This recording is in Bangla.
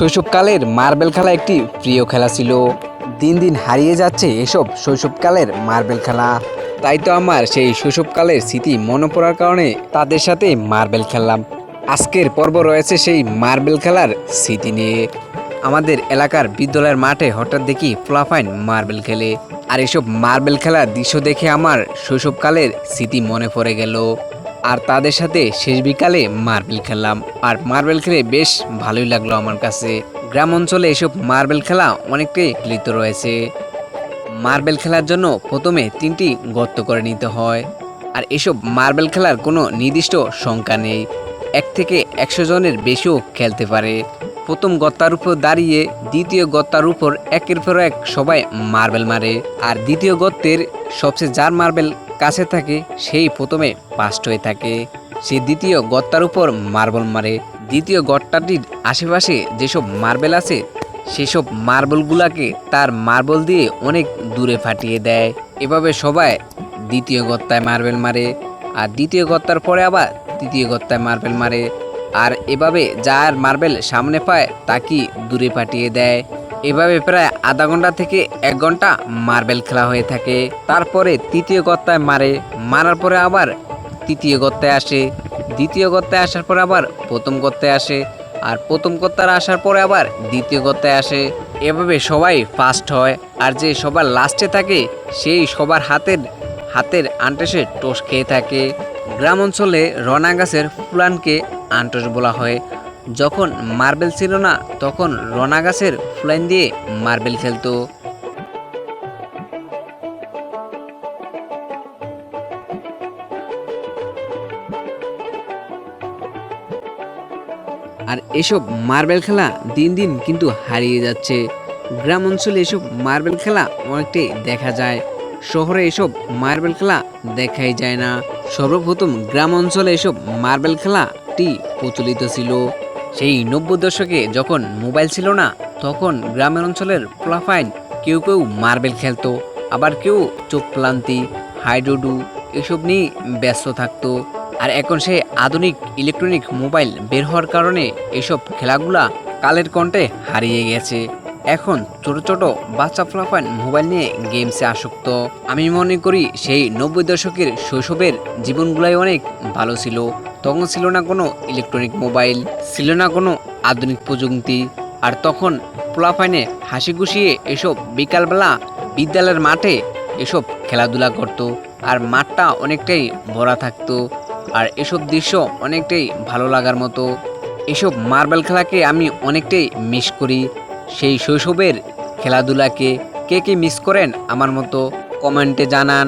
শৈশবকালের মার্বেল খেলা একটি প্রিয় খেলা ছিল। দিন দিন হারিয়ে যাচ্ছে এসব শৈশবকালের মার্বেল খেলা। তাই তো আমার সেই শৈশবকালের স্মৃতি মনে পড়ার কারণে তাদের সাথে মার্বেল খেললাম। আজকের পর্ব রয়েছে সেই মার্বেল খেলার স্মৃতি নিয়ে। আমাদের এলাকার বিদ্যালয়ের মাঠে হঠাৎ দেখি ফ্লাফাইন মার্বেল খেলে। আর এসব মার্বেল খেলার দৃশ্য দেখে আমার শৈশবকালের স্মৃতি মনে পড়ে গেল। আর তাদের সাথে শেষ বিকালে মার্বেল খেললাম। আর মার্বেল খেলে বেশ ভালোই লাগল আমার কাছে। গ্রাম অঞ্চলে এসব মার্বেল খেলা অনেকটাই প্রচলিত রয়েছে। মার্বেল খেলার জন্য প্রথমে তিনটি গর্ত করে নিতে হয়। আর এসব মার্বেল খেলার কোনো নির্দিষ্ট সংখ্যা নেই। এক থেকে একশো জনের বেশিও খেলতে পারে। প্রথম গত্তার উপর দাঁড়িয়ে দ্বিতীয় গত্তার উপর একের পর এক সবাই মার্বেল মারে। আর দ্বিতীয় গর্তের সবচেয়ে যার মার্বেল কাছে থাকে, সেই প্রথমে পাস্ট হয়ে থাকে। সে দ্বিতীয় গত্তার উপর মার্বেল মারে। দ্বিতীয় গর্তাটির আশেপাশে যেসব মার্বেল আছে, সেসব মার্বেলগুলাকে তার মার্বেল দিয়ে অনেক দূরে ফাটিয়ে দেয়। এভাবে সবাই দ্বিতীয় গত্তায় মার্বেল মারে। আর দ্বিতীয় গত্তার পরে আবার তৃতীয় গত্তায় মার্বেল মারে। আর এভাবে যার মার্বেল সামনে পায় তাকে দূরে পাঠিয়ে দেয়। এভাবে প্রায় আধা ঘণ্টা থেকে এক ঘণ্টা মার্বেল খেলা হয়ে থাকে। তারপরে তৃতীয় গত্তায় মারে, মারার পরে আবার তৃতীয় গত্তায় আসে। দ্বিতীয় গত্তায় আসার পর আবার প্রথম গত্তায় আসে। আর প্রথম গত্তার আসার পরে আবার দ্বিতীয় গত্তায় আসে। এভাবে সবাই ফার্স্ট হয়। আর যে সবার লাস্টে থাকে, সেই সবার হাতের হাতের আন্টেসে টোস খেয়ে থাকে। গ্রাম অঞ্চলে রনা গাছের ফুলানকে আন্টস বলা হয়। যখন মার্বেল ছিল না, তখন রনা গাছের ফুলাইন দিয়ে মার্বেল খেলতো। আর এসব মার্বেল খেলা দিন দিন কিন্তু হারিয়ে যাচ্ছে। গ্রাম অঞ্চলে এসব মার্বেল খেলা অনেকটাই দেখা যায়। শহরে এসব মার্বেল খেলা দেখাই যায় না। সর্বপ্রথম গ্রাম অঞ্চলে এসব মার্বেল খেলাটি প্রচলিত ছিল। সেই নব্বই দশকে যখন মোবাইল ছিল না, তখন গ্রামের অঞ্চলের প্লাফাইন কেউ কেউ মার্বেল খেলতো, আবার কেউ চোখ প্লান্তি হাইডোডু এসব নিয়ে ব্যস্ত থাকতো। আর এখন সে আধুনিক ইলেকট্রনিক মোবাইল বের হওয়ার কারণে এসব খেলাগুলা কালের কণ্ঠে হারিয়ে গেছে। এখন ছোট ছোট বাচ্চা ফলাফান মোবাইল নিয়ে গেমসে আসক্ত। আমি মনে করি সেই নব্বই দশকের শৈশবের জীবনগুলাই অনেক ভালো ছিল। তখন ছিল না কোনো ইলেকট্রনিক মোবাইল ছিল না কোনো আধুনিক প্রযুক্তি। আর তখন পোলাফাইনে হাসি খুশিয়ে এসব বিকালবেলা বিদ্যালয়ের মাঠে এসব খেলাধুলা করতো। আর মাঠটা অনেকটাই ভরা থাকতো। আর এসব দৃশ্য অনেকটাই ভালো লাগার মতো। এসব মার্বেল খেলাকে আমি অনেকটাই মিস করি। সেই শৈশবের খেলাধুলাকে কে কে মিস করেন আমার মতো কমেন্টে জানান।